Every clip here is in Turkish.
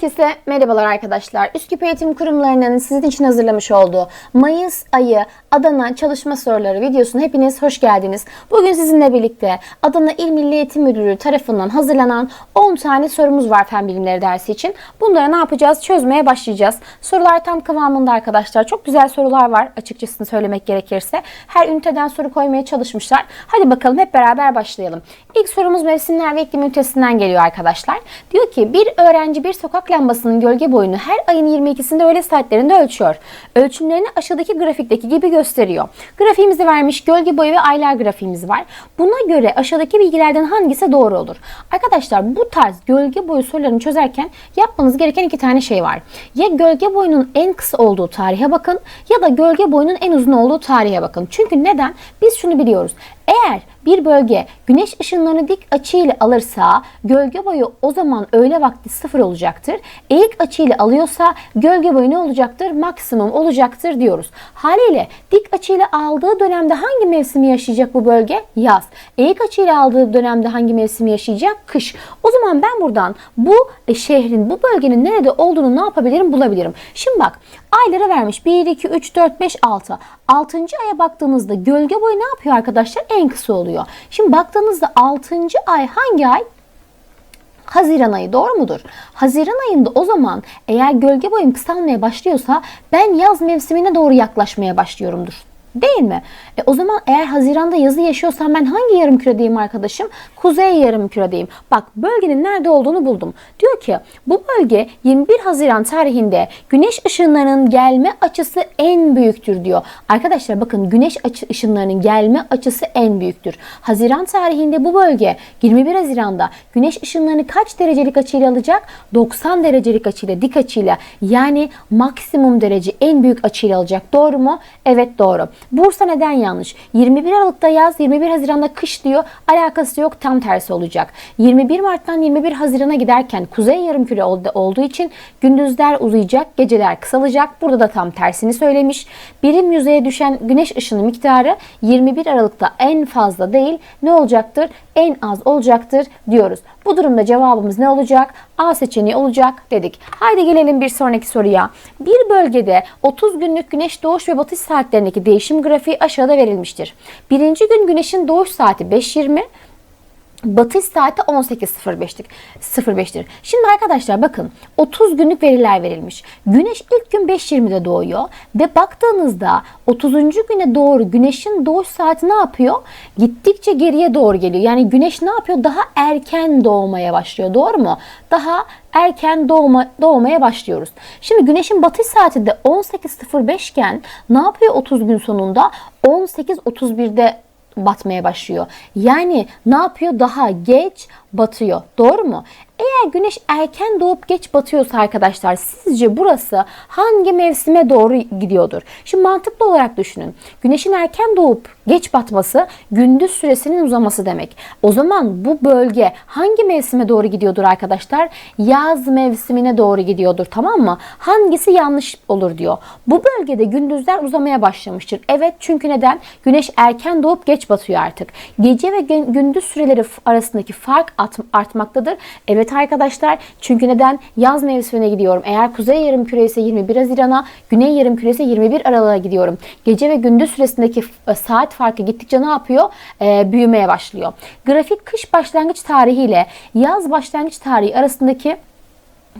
Herkese merhabalar arkadaşlar. Üsküp Eğitim Kurumlarının sizin için hazırlamış olduğu Mayıs ayı Adana çalışma soruları videosuna hepiniz hoş geldiniz. Bugün sizinle birlikte Adana İl Milli Eğitim Müdürlüğü tarafından hazırlanan 10 tane sorumuz var fen bilimleri dersi için. Bunları ne yapacağız? Çözmeye başlayacağız. Sorular tam kıvamında arkadaşlar. Çok güzel sorular var açıkçası söylemek gerekirse. Her üniteden soru koymaya çalışmışlar. Hadi bakalım hep beraber başlayalım. İlk sorumuz mevsimler ve iklim ünitesinden geliyor arkadaşlar. Diyor ki bir öğrenci bir sokak lambasının gölge boyunu her ayın 22'sinde öğle saatlerinde ölçüyor. Ölçümlerini aşağıdaki grafikteki gibi gösteriyor. Grafiğimizi vermiş gölge boyu ve aylar grafiğimiz var. Buna göre aşağıdaki bilgilerden hangisi doğru olur? Arkadaşlar bu tarz gölge boyu sorularını çözerken yapmanız gereken iki tane şey var. Ya gölge boyunun en kısa olduğu tarihe bakın ya da gölge boyunun en uzun olduğu tarihe bakın. Çünkü neden? Biz şunu biliyoruz. Eğer bir bölge güneş ışınlarını dik açı ile alırsa gölge boyu o zaman öğle vakti sıfır olacaktır. Eğik açı ile alıyorsa gölge boyu ne olacaktır? Maksimum olacaktır diyoruz. Haliyle dik açı ile aldığı dönemde hangi mevsimi yaşayacak bu bölge? Yaz. Eğik açı ile aldığı dönemde hangi mevsimi yaşayacak? Kış. O zaman ben buradan bu e, şehrin, bu bölgenin nerede olduğunu ne yapabilirim? Bulabilirim. Şimdi bak aylara vermiş. 1, 2, 3, 4, 5, 6. 6. aya baktığımızda gölge boyu ne yapıyor arkadaşlar? En kısa oluyor. Şimdi baktığınızda 6. ay hangi ay? Haziran ayı doğru mudur? Haziran ayında o zaman eğer gölge boyum kısalmaya başlıyorsa ben yaz mevsimine doğru yaklaşmaya başlıyorumdur. Değil mi? E o zaman eğer Haziran'da yazı yaşıyorsam ben hangi yarım küredeyim arkadaşım? Kuzey yarım küredeyim. Bak bölgenin nerede olduğunu buldum. Diyor ki bu bölge 21 Haziran tarihinde güneş ışınlarının gelme açısı en büyüktür diyor. Arkadaşlar bakın güneş ışınlarının gelme açısı en büyüktür. Haziran tarihinde bu bölge 21 Haziran'da güneş ışınlarını kaç derecelik açıyla alacak? 90 derecelik açıyla dik açıyla yani maksimum derece en büyük açıyla alacak. Doğru mu? Evet doğru. Bursa neden yanlış? 21 Aralık'ta yaz, 21 Haziran'da kış diyor. Alakası yok. Tam tersi olacak. 21 Mart'tan 21 Haziran'a giderken kuzey yarımküre olduğu için gündüzler uzayacak, geceler kısalacak. Burada da tam tersini söylemiş. Birim yüzeye düşen güneş ışını miktarı 21 Aralık'ta en fazla değil ne olacaktır? En az olacaktır diyoruz. Bu durumda cevabımız ne olacak? A seçeneği olacak dedik. Haydi gelelim bir sonraki soruya. Bir bölgede 30 günlük güneş doğuş ve batış saatlerindeki değişim grafiği aşağıda verilmiştir. Birinci gün güneşin doğuş saati 5.20, Batış saati 18.05'tir. 05'tir. Şimdi arkadaşlar bakın 30 günlük veriler verilmiş. Güneş ilk gün 5.20'de doğuyor ve baktığınızda 30. güne doğru güneşin doğuş saati ne yapıyor? Gittikçe geriye doğru geliyor. Yani güneş ne yapıyor? Daha erken doğmaya başlıyor. Doğru mu? Daha erken doğma, doğmaya başlıyoruz. Şimdi güneşin batış saati de 18.05 iken ne yapıyor 30 gün sonunda? 18.31'de batmaya başlıyor. Yani ne yapıyor? Daha geç batıyor. Doğru mu? Eğer güneş erken doğup geç batıyorsa arkadaşlar sizce burası hangi mevsime doğru gidiyordur? Şimdi mantıklı olarak düşünün. Güneşin erken doğup geç batması gündüz süresinin uzaması demek. O zaman bu bölge hangi mevsime doğru gidiyordur arkadaşlar? Yaz mevsimine doğru gidiyordur tamam mı? Hangisi yanlış olur diyor. Bu bölgede gündüzler uzamaya başlamıştır. Evet çünkü neden? Güneş erken doğup geç batıyor artık. Gece ve gündüz süreleri arasındaki fark artmaktadır. Evet arkadaşlar çünkü neden? Yaz mevsimine gidiyorum. Eğer kuzey yarım küre ise 21 Haziran'a, güney yarım küre ise 21 Aralık'a gidiyorum. Gece ve gündüz süresindeki saat farkı gittikçe ne yapıyor? Ee, büyümeye başlıyor. Grafik kış başlangıç tarihi ile yaz başlangıç tarihi arasındaki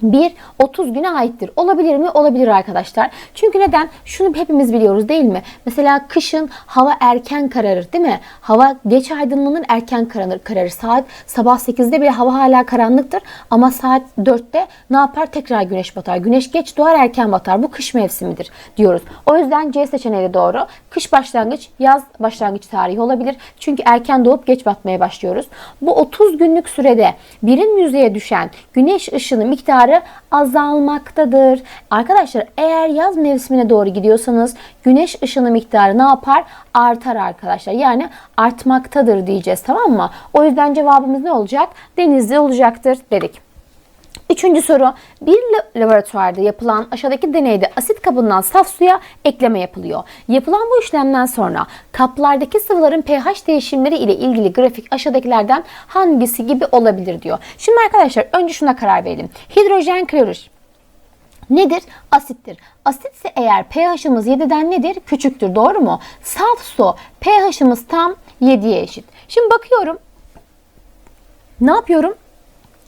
bir 30 güne aittir. Olabilir mi? Olabilir arkadaşlar. Çünkü neden? Şunu hepimiz biliyoruz değil mi? Mesela kışın hava erken kararır değil mi? Hava geç aydınlanır erken kararır. kararır. Saat sabah 8'de bile hava hala karanlıktır. Ama saat 4'te ne yapar? Tekrar güneş batar. Güneş geç doğar erken batar. Bu kış mevsimidir diyoruz. O yüzden C seçeneği doğru. Kış başlangıç, yaz başlangıç tarihi olabilir. Çünkü erken doğup geç batmaya başlıyoruz. Bu 30 günlük sürede birin yüzeye düşen güneş ışını miktarı miktarı azalmaktadır. Arkadaşlar eğer yaz mevsimine doğru gidiyorsanız güneş ışını miktarı ne yapar? Artar arkadaşlar. Yani artmaktadır diyeceğiz tamam mı? O yüzden cevabımız ne olacak? Denizli olacaktır dedik. Üçüncü soru. Bir la- laboratuvarda yapılan aşağıdaki deneyde asit kabından saf suya ekleme yapılıyor. Yapılan bu işlemden sonra kaplardaki sıvıların pH değişimleri ile ilgili grafik aşağıdakilerden hangisi gibi olabilir diyor. Şimdi arkadaşlar önce şuna karar verelim. Hidrojen klorür nedir? Asittir. Asitse eğer pH'ımız 7'den nedir? Küçüktür. Doğru mu? Saf su pH'ımız tam 7'ye eşit. Şimdi bakıyorum. Ne yapıyorum?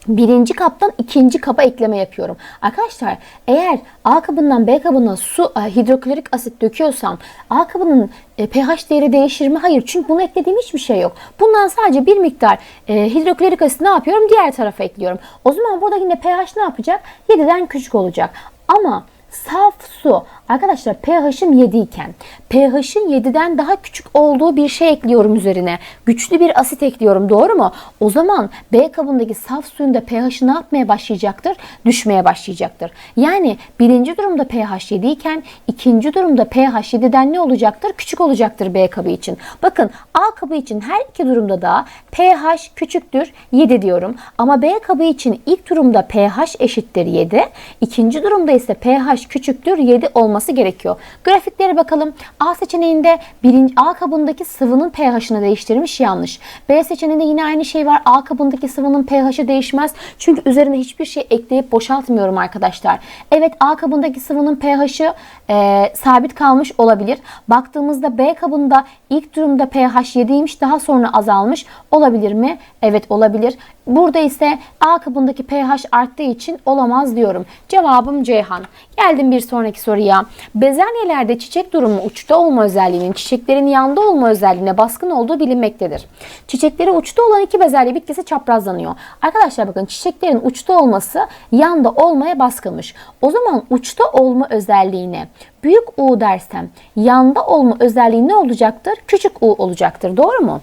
Birinci kaptan ikinci kaba ekleme yapıyorum. Arkadaşlar eğer A kabından B kabına su e, hidroklorik asit döküyorsam A kabının e, pH değeri değişir mi? Hayır. Çünkü bunu eklediğim hiçbir şey yok. Bundan sadece bir miktar e, hidroklorik asit ne yapıyorum? Diğer tarafa ekliyorum. O zaman burada yine pH ne yapacak? 7'den küçük olacak. Ama saf su arkadaşlar pH'im 7 iken pH'in 7'den daha küçük olduğu bir şey ekliyorum üzerine. Güçlü bir asit ekliyorum doğru mu? O zaman B kabındaki saf suyun da pH'i ne yapmaya başlayacaktır? Düşmeye başlayacaktır. Yani birinci durumda pH 7 iken ikinci durumda pH 7'den ne olacaktır? Küçük olacaktır B kabı için. Bakın A kabı için her iki durumda da pH küçüktür 7 diyorum. Ama B kabı için ilk durumda pH eşittir 7. İkinci durumda ise pH küçüktür 7 olması gerekiyor. Grafiklere bakalım. A seçeneğinde birinci, A kabındaki sıvının pH'ını değiştirmiş yanlış. B seçeneğinde yine aynı şey var. A kabındaki sıvının pH'i değişmez. Çünkü üzerine hiçbir şey ekleyip boşaltmıyorum arkadaşlar. Evet A kabındaki sıvının pH'i e, sabit kalmış olabilir. Baktığımızda B kabında ilk durumda pH 7'ymiş daha sonra azalmış olabilir mi? Evet olabilir. Burada ise A kabındaki pH arttığı için olamaz diyorum. Cevabım Ceyhan. Geldim bir sonraki soruya. Bezelyelerde çiçek durumu uçta olma özelliğinin çiçeklerin yanda olma özelliğine baskın olduğu bilinmektedir. Çiçekleri uçta olan iki bezelye bitkisi çaprazlanıyor. Arkadaşlar bakın çiçeklerin uçta olması yanda olmaya baskınmış. O zaman uçta olma özelliğine büyük U dersem yanda olma özelliği ne olacaktır? Küçük U olacaktır. Doğru mu?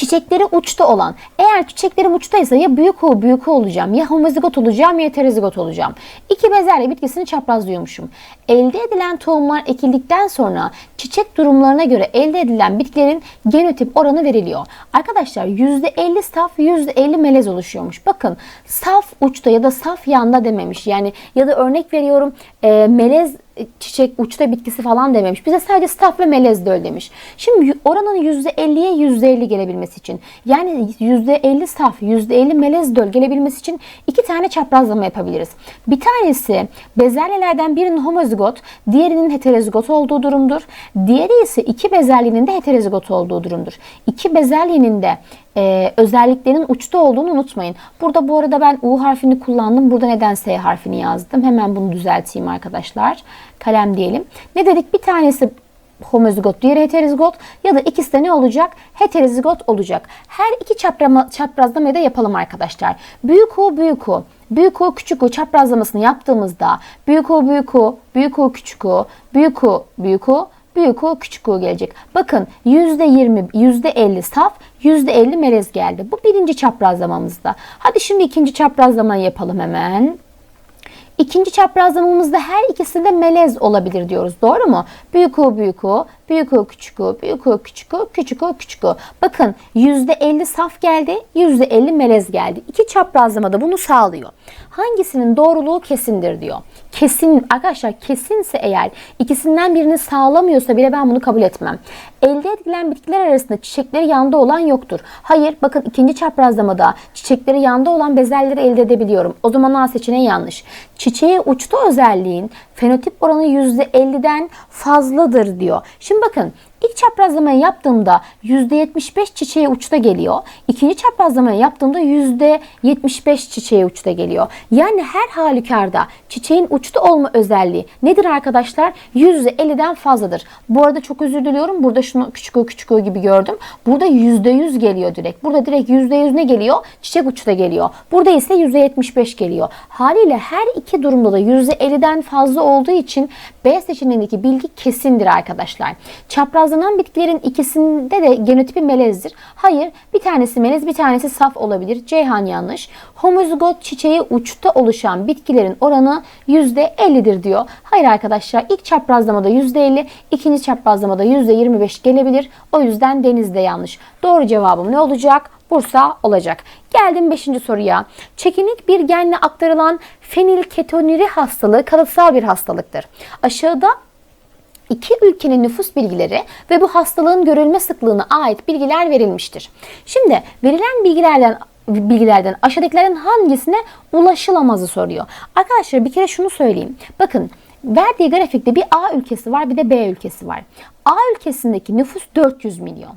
Çiçekleri uçta olan. Eğer çiçeklerim uçtaysa ya büyük U büyük U olacağım ya homozigot olacağım ya heterozigot olacağım. İki bezelye bitkisini çaprazlıyormuşum. Elde edilen tohumlar ekildikten sonra çiçek durumlarına göre elde edilen bitkilerin genotip oranı veriliyor. Arkadaşlar %50 saf %50 melez oluşuyormuş. Bakın saf uçta ya da saf yanda dememiş. Yani ya da örnek veriyorum e, melez çiçek uçta bitkisi falan dememiş. Bize sadece staf ve melez döl demiş. Şimdi oranın %50'ye %50 gelebilmesi için yani %50 staf %50 melez döl gelebilmesi için iki tane çaprazlama yapabiliriz. Bir tanesi bezelyelerden birinin homozigot, diğerinin heterozigot olduğu durumdur. Diğeri ise iki bezelyenin de heterozigot olduğu durumdur. İki bezelyenin de e, özelliklerinin uçta olduğunu unutmayın. Burada bu arada ben U harfini kullandım. Burada neden S harfini yazdım. Hemen bunu düzelteyim arkadaşlar. Kalem diyelim. Ne dedik? Bir tanesi homozigot, diğeri heterozigot ya da ikisi de ne olacak? Heterozigot olacak. Her iki çaprama, çaprazlamayı da yapalım arkadaşlar. Büyük U, büyük U. Büyük U, küçük U çaprazlamasını yaptığımızda büyük U, büyük U, büyük U, küçük U, büyük U, büyük U, büyük U, küçük U gelecek. Bakın %20, %50 saf, %50 melez geldi. Bu birinci çaprazlamamızda. Hadi şimdi ikinci çaprazlamayı yapalım hemen. İkinci çaprazlamamızda her ikisi de melez olabilir diyoruz. Doğru mu? Büyük U, büyük U, büyük U, küçük U, büyük U, küçük U, küçük U, küçük U. Bakın %50 saf geldi, %50 melez geldi. İki çaprazlamada bunu sağlıyor. Hangisinin doğruluğu kesindir diyor. Kesin arkadaşlar kesinse eğer ikisinden birini sağlamıyorsa bile ben bunu kabul etmem. Elde edilen bitkiler arasında çiçekleri yanda olan yoktur. Hayır bakın ikinci çaprazlamada çiçekleri yanda olan bezelleri elde edebiliyorum. O zaman A seçeneği yanlış. Çiçeğe uçta özelliğin fenotip oranı %50'den fazladır diyor. Şimdi bakın İlk çaprazlamayı yaptığımda %75 çiçeği uçta geliyor. İkinci çaprazlamayı yaptığımda %75 çiçeği uçta geliyor. Yani her halükarda çiçeğin uçta olma özelliği nedir arkadaşlar? %50'den fazladır. Bu arada çok özür diliyorum. Burada şunu küçük o küçük o gibi gördüm. Burada %100 geliyor direkt. Burada direkt %100 ne geliyor? Çiçek uçta geliyor. Burada ise %75 geliyor. Haliyle her iki durumda da %50'den fazla olduğu için B seçeneğindeki bilgi kesindir arkadaşlar. Çaprazlanan bitkilerin ikisinde de genotipi melezdir. Hayır, bir tanesi melez, bir tanesi saf olabilir. Ceyhan yanlış. Homozigot çiçeği uçta oluşan bitkilerin oranı %50'dir diyor. Hayır arkadaşlar, ilk çaprazlamada %50, ikinci çaprazlamada %25 gelebilir. O yüzden denizde yanlış. Doğru cevabım ne olacak? Bursa olacak. Geldim 5. soruya. Çekinik bir genle aktarılan fenilketonuri hastalığı kalıtsal bir hastalıktır. Aşağıda iki ülkenin nüfus bilgileri ve bu hastalığın görülme sıklığına ait bilgiler verilmiştir. Şimdi verilen bilgilerden bilgilerden aşağıdakilerin hangisine ulaşılamazı soruyor. Arkadaşlar bir kere şunu söyleyeyim. Bakın verdiği grafikte bir A ülkesi var bir de B ülkesi var. A ülkesindeki nüfus 400 milyon.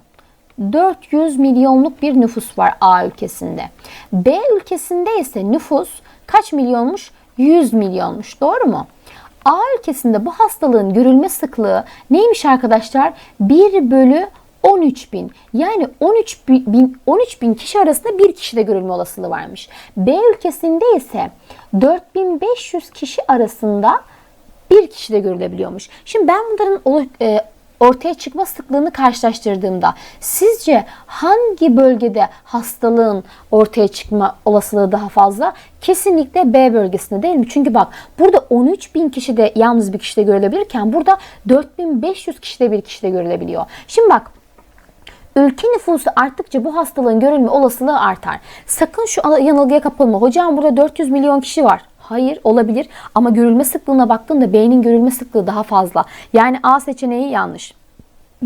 400 milyonluk bir nüfus var A ülkesinde. B ülkesinde ise nüfus kaç milyonmuş? 100 milyonmuş. Doğru mu? A ülkesinde bu hastalığın görülme sıklığı neymiş arkadaşlar? 1 bölü 13 bin. Yani 13 bin, 13 bin kişi arasında bir kişide görülme olasılığı varmış. B ülkesinde ise 4500 kişi arasında bir kişide görülebiliyormuş. Şimdi ben bunların e, ortaya çıkma sıklığını karşılaştırdığımda sizce hangi bölgede hastalığın ortaya çıkma olasılığı daha fazla? Kesinlikle B bölgesinde değil mi? Çünkü bak burada 13 bin kişi de yalnız bir kişide görülebilirken burada 4500 kişide bir kişide görülebiliyor. Şimdi bak Ülke nüfusu arttıkça bu hastalığın görülme olasılığı artar. Sakın şu yanılgıya kapılma. Hocam burada 400 milyon kişi var. Hayır olabilir ama görülme sıklığına baktığımda B'nin görülme sıklığı daha fazla. Yani A seçeneği yanlış.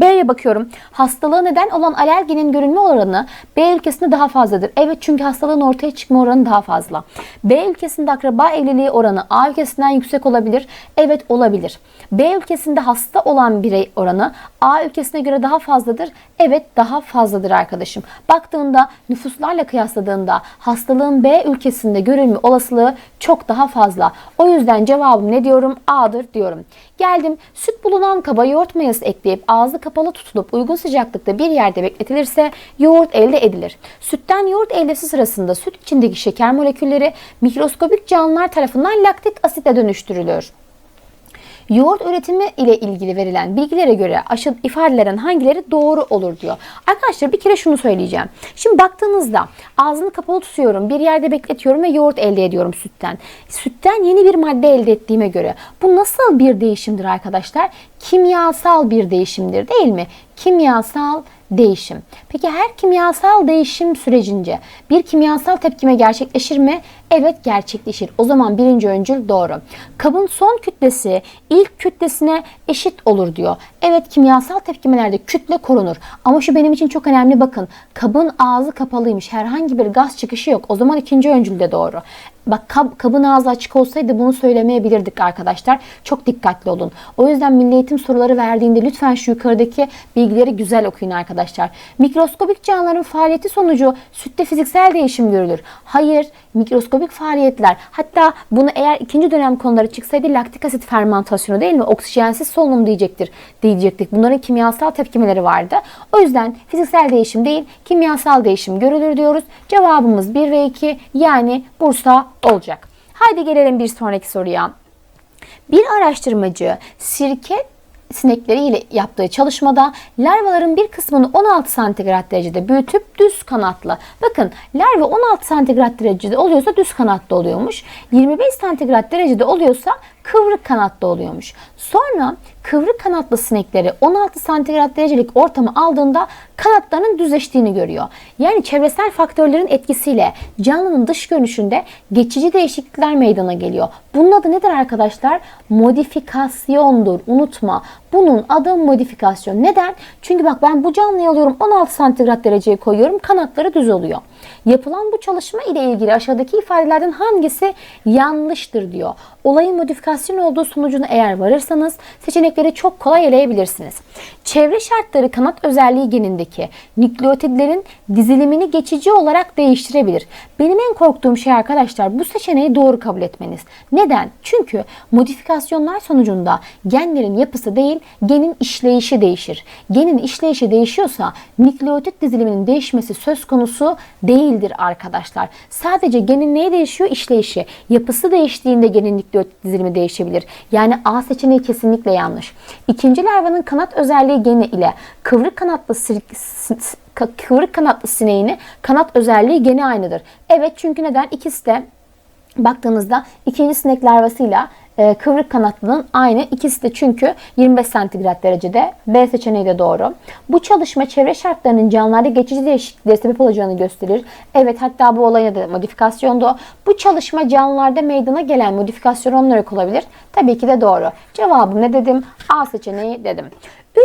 B'ye bakıyorum. Hastalığı neden olan alerjinin görülme oranı B ülkesinde daha fazladır. Evet çünkü hastalığın ortaya çıkma oranı daha fazla. B ülkesinde akraba evliliği oranı A ülkesinden yüksek olabilir. Evet olabilir. B ülkesinde hasta olan birey oranı A ülkesine göre daha fazladır. Evet daha fazladır arkadaşım. Baktığında nüfuslarla kıyasladığında hastalığın B ülkesinde görülme olasılığı çok daha fazla. O yüzden cevabım ne diyorum? A'dır diyorum. Geldim süt bulunan kaba yoğurt mayası ekleyip ağzı kapalı tutulup uygun sıcaklıkta bir yerde bekletilirse yoğurt elde edilir. Sütten yoğurt eldesi sırasında süt içindeki şeker molekülleri mikroskobik canlılar tarafından laktik asite dönüştürülür. Yoğurt üretimi ile ilgili verilen bilgilere göre aşı ifadelerin hangileri doğru olur diyor. Arkadaşlar bir kere şunu söyleyeceğim. Şimdi baktığınızda ağzını kapalı tutuyorum, bir yerde bekletiyorum ve yoğurt elde ediyorum sütten. Sütten yeni bir madde elde ettiğime göre bu nasıl bir değişimdir arkadaşlar? Kimyasal bir değişimdir değil mi? Kimyasal değişim. Peki her kimyasal değişim sürecince bir kimyasal tepkime gerçekleşir mi? Evet gerçekleşir. O zaman birinci öncül doğru. Kabın son kütlesi ilk kütlesine eşit olur diyor. Evet kimyasal tepkimelerde kütle korunur. Ama şu benim için çok önemli bakın. Kabın ağzı kapalıymış. Herhangi bir gaz çıkışı yok. O zaman ikinci öncül de doğru. Bak kab, kabın ağzı açık olsaydı bunu söylemeyebilirdik arkadaşlar. Çok dikkatli olun. O yüzden milli eğitim soruları verdiğinde lütfen şu yukarıdaki bilgileri güzel okuyun arkadaşlar. Mikroskobik canlıların faaliyeti sonucu sütte fiziksel değişim görülür. Hayır, mikroskobik faaliyetler. Hatta bunu eğer ikinci dönem konuları çıksaydı laktik asit fermentasyonu değil mi? Oksijensiz solunum diyecektir diyecektik. Bunların kimyasal tepkimeleri vardı. O yüzden fiziksel değişim değil, kimyasal değişim görülür diyoruz. Cevabımız 1 ve 2 yani Bursa olacak. Haydi gelelim bir sonraki soruya. Bir araştırmacı sirke sinekleriyle yaptığı çalışmada larvaların bir kısmını 16 santigrat derecede büyütüp düz kanatlı. Bakın larva 16 santigrat derecede oluyorsa düz kanatlı oluyormuş. 25 santigrat derecede oluyorsa kıvrık kanatlı oluyormuş. Sonra kıvrık kanatlı sinekleri 16 santigrat derecelik ortamı aldığında kanatlarının düzleştiğini görüyor. Yani çevresel faktörlerin etkisiyle canlının dış görünüşünde geçici değişiklikler meydana geliyor. Bunun adı nedir arkadaşlar? Modifikasyondur. Unutma. Bunun adı modifikasyon. Neden? Çünkü bak ben bu canlıyı alıyorum 16 santigrat dereceye koyuyorum. Kanatları düz oluyor. Yapılan bu çalışma ile ilgili aşağıdaki ifadelerden hangisi yanlıştır diyor. Olayın modifikasyon olduğu sonucunu eğer varırsanız seçenekleri çok kolay eleyebilirsiniz. Çevre şartları kanat özelliği genindeki nükleotidlerin dizilimini geçici olarak değiştirebilir. Benim en korktuğum şey arkadaşlar bu seçeneği doğru kabul etmeniz. Neden? Çünkü modifikasyonlar sonucunda genlerin yapısı değil genin işleyişi değişir. Genin işleyişi değişiyorsa nükleotit diziliminin değişmesi söz konusu değildir arkadaşlar. Sadece genin neye değişiyor? İşleyişi. Yapısı değiştiğinde genin nükleotit dizilimi değişebilir. Yani A seçeneği kesinlikle yanlış. İkinci larvanın kanat özelliği geni ile kıvrık kanatlı kıvrık kanatlı sineğini kanat özelliği geni aynıdır. Evet çünkü neden? İkisi de baktığınızda ikinci sinek larvasıyla e, kıvrık kanatlının aynı. İkisi de çünkü 25 santigrat derecede. B seçeneği de doğru. Bu çalışma çevre şartlarının canlılarda geçici değişikliklere sebep olacağını gösterir. Evet hatta bu olayın da modifikasyondu. Bu çalışma canlılarda meydana gelen modifikasyon olarak olabilir. Tabii ki de doğru. Cevabım ne dedim? A seçeneği dedim.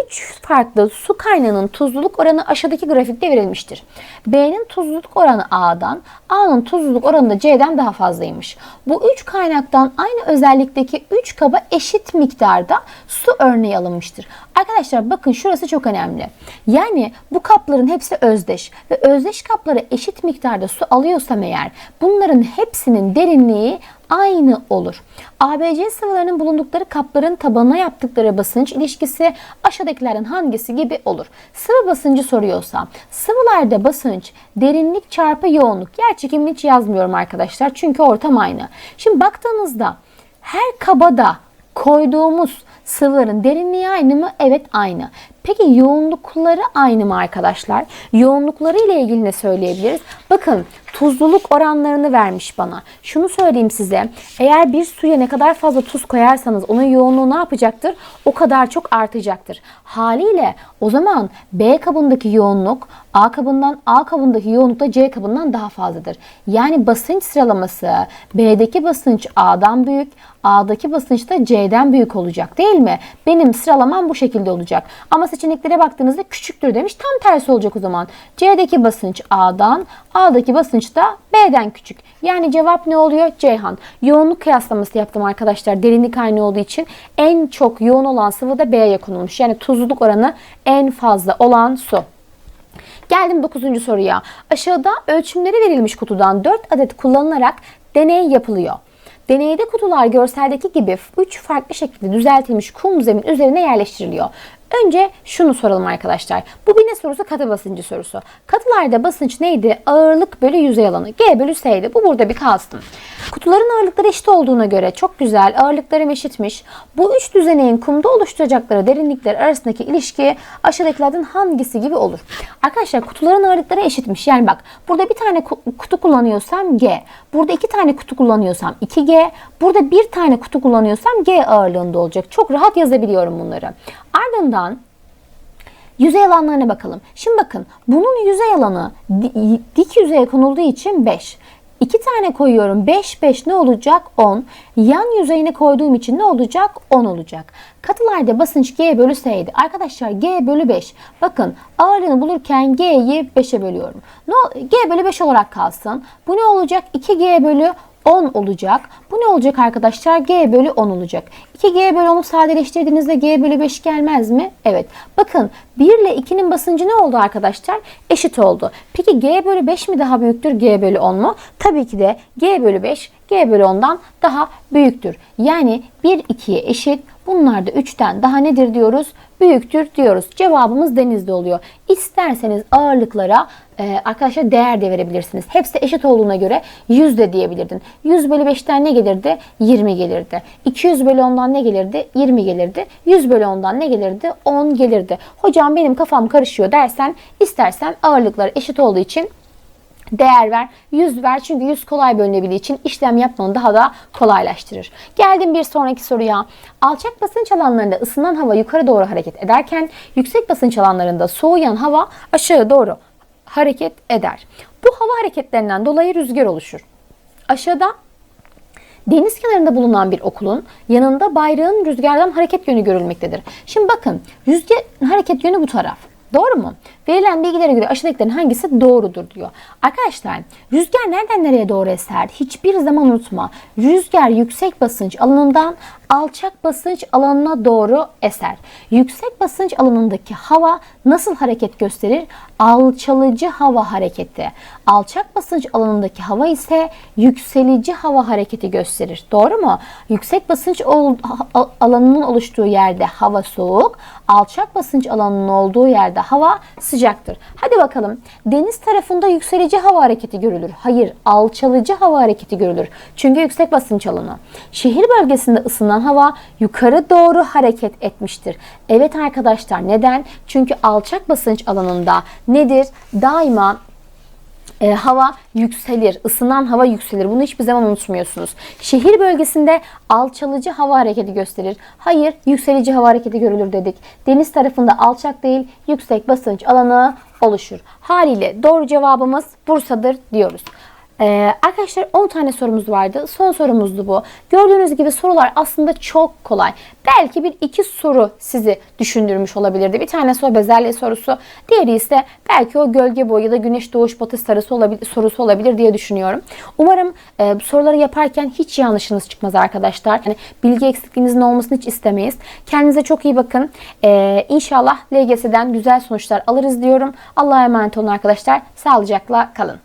3 farklı su kaynağının tuzluluk oranı aşağıdaki grafikte verilmiştir. B'nin tuzluluk oranı A'dan, A'nın tuzluluk oranı da C'den daha fazlaymış. Bu 3 kaynaktan aynı özellikteki 3 kaba eşit miktarda su örneği alınmıştır. Arkadaşlar bakın şurası çok önemli. Yani bu kapların hepsi özdeş ve özdeş kaplara eşit miktarda su alıyorsam eğer bunların hepsinin derinliği aynı olur. ABC sıvılarının bulundukları kapların tabanına yaptıkları basınç ilişkisi aşağıdakilerden hangisi gibi olur? Sıvı basıncı soruyorsa sıvılarda basınç derinlik çarpı yoğunluk. Yer çekimini hiç yazmıyorum arkadaşlar çünkü ortam aynı. Şimdi baktığınızda her kabada koyduğumuz sıvıların derinliği aynı mı? Evet aynı. Peki yoğunlukları aynı mı arkadaşlar? Yoğunlukları ile ilgili ne söyleyebiliriz? Bakın tuzluluk oranlarını vermiş bana. Şunu söyleyeyim size. Eğer bir suya ne kadar fazla tuz koyarsanız onun yoğunluğu ne yapacaktır? O kadar çok artacaktır. Haliyle o zaman B kabındaki yoğunluk A kabından A kabındaki yoğunluk da C kabından daha fazladır. Yani basınç sıralaması B'deki basınç A'dan büyük, A'daki basınç da C'den büyük olacak değil mi? Benim sıralamam bu şekilde olacak. Ama seçeneklere baktığınızda küçüktür demiş. Tam tersi olacak o zaman. C'deki basınç A'dan, A'daki basınç da B'den küçük. Yani cevap ne oluyor? Ceyhan. Yoğunluk kıyaslaması yaptım arkadaşlar. Derinlik aynı olduğu için en çok yoğun olan sıvı da B'ye konulmuş. Yani tuzluluk oranı en fazla olan su. Geldim 9. soruya. Aşağıda ölçümleri verilmiş kutudan 4 adet kullanılarak deney yapılıyor. Deneyde kutular görseldeki gibi 3 farklı şekilde düzeltilmiş kum zemin üzerine yerleştiriliyor. Önce şunu soralım arkadaşlar. Bu bir ne sorusu? Katı basıncı sorusu. Katılarda basınç neydi? Ağırlık bölü yüzey alanı. G bölü S'ydi. Bu burada bir kalsın. Kutuların ağırlıkları eşit olduğuna göre çok güzel ağırlıklarım eşitmiş. Bu üç düzeneğin kumda oluşturacakları derinlikler arasındaki ilişki aşağıdakilerden hangisi gibi olur? Arkadaşlar kutuların ağırlıkları eşitmiş. Yani bak burada bir tane kutu kullanıyorsam G. Burada iki tane kutu kullanıyorsam 2G. Burada bir tane kutu kullanıyorsam G ağırlığında olacak. Çok rahat yazabiliyorum bunları. Ardından yüzey alanlarına bakalım. Şimdi bakın bunun yüzey alanı dik yüzeye konulduğu için 5. 2 tane koyuyorum. 5 5 ne olacak? 10. Yan yüzeyine koyduğum için ne olacak? 10 olacak. Katılarda basınç G bölü S'ydi. Arkadaşlar G bölü 5. Bakın ağırlığını bulurken G'yi 5'e bölüyorum. G bölü 5 olarak kalsın. Bu ne olacak? 2G bölü 10 olacak. Bu ne olacak arkadaşlar? G bölü 10 olacak. 2G bölü 10'u sadeleştirdiğinizde G bölü 5 gelmez mi? Evet. Bakın 1 ile 2'nin basıncı ne oldu arkadaşlar? Eşit oldu. Peki G bölü 5 mi daha büyüktür G bölü 10 mu? Tabii ki de G bölü 5 G bölü 10'dan daha büyüktür. Yani 1 2'ye eşit. Bunlar da 3'ten daha nedir diyoruz? Büyüktür diyoruz. Cevabımız denizde oluyor. İsterseniz ağırlıklara e, arkadaşlar değer de verebilirsiniz. Hepsi eşit olduğuna göre 100 de diyebilirdin. 100 bölü 5'ten ne gelirdi? 20 gelirdi. 200 bölü 10'dan ne gelirdi? 20 gelirdi. 100 bölü 10'dan ne gelirdi? 10 gelirdi. Hocam benim kafam karışıyor dersen istersen ağırlıklar eşit olduğu için değer ver. 100 ver çünkü 100 kolay bölünebildiği için işlem yapmanı daha da kolaylaştırır. Geldim bir sonraki soruya. Alçak basınç alanlarında ısınan hava yukarı doğru hareket ederken yüksek basınç alanlarında soğuyan hava aşağı doğru hareket eder. Bu hava hareketlerinden dolayı rüzgar oluşur. Aşağıda deniz kenarında bulunan bir okulun yanında bayrağın rüzgardan hareket yönü görülmektedir. Şimdi bakın rüzgar hareket yönü bu taraf. Doğru mu? Verilen bilgilere göre aşağıdakilerin hangisi doğrudur diyor. Arkadaşlar rüzgar nereden nereye doğru eser? Hiçbir zaman unutma. Rüzgar yüksek basınç alanından alçak basınç alanına doğru eser. Yüksek basınç alanındaki hava nasıl hareket gösterir? Alçalıcı hava hareketi. Alçak basınç alanındaki hava ise yükselici hava hareketi gösterir. Doğru mu? Yüksek basınç alanının oluştuğu yerde hava soğuk, alçak basınç alanının olduğu yerde hava sıcaktır. Hadi bakalım. Deniz tarafında yükselici hava hareketi görülür. Hayır, alçalıcı hava hareketi görülür. Çünkü yüksek basınç alanı. Şehir bölgesinde ısınan hava yukarı doğru hareket etmiştir. Evet arkadaşlar neden? Çünkü alçak basınç alanında nedir? Daima e, hava yükselir, ısınan hava yükselir. Bunu hiçbir zaman unutmuyorsunuz. Şehir bölgesinde alçalıcı hava hareketi gösterir. Hayır, yükselici hava hareketi görülür dedik. Deniz tarafında alçak değil, yüksek basınç alanı oluşur. Haliyle doğru cevabımız Bursa'dır diyoruz. Ee, arkadaşlar 10 tane sorumuz vardı. Son sorumuzdu bu. Gördüğünüz gibi sorular aslında çok kolay. Belki bir iki soru sizi düşündürmüş olabilirdi. Bir tanesi o bezelye sorusu. Diğeri ise belki o gölge boyu ya da güneş doğuş batış sarısı olabilir, sorusu olabilir diye düşünüyorum. Umarım e, soruları yaparken hiç yanlışınız çıkmaz arkadaşlar. Yani bilgi eksikliğinizin olmasını hiç istemeyiz. Kendinize çok iyi bakın. Ee, inşallah LGS'den güzel sonuçlar alırız diyorum. Allah'a emanet olun arkadaşlar. Sağlıcakla kalın.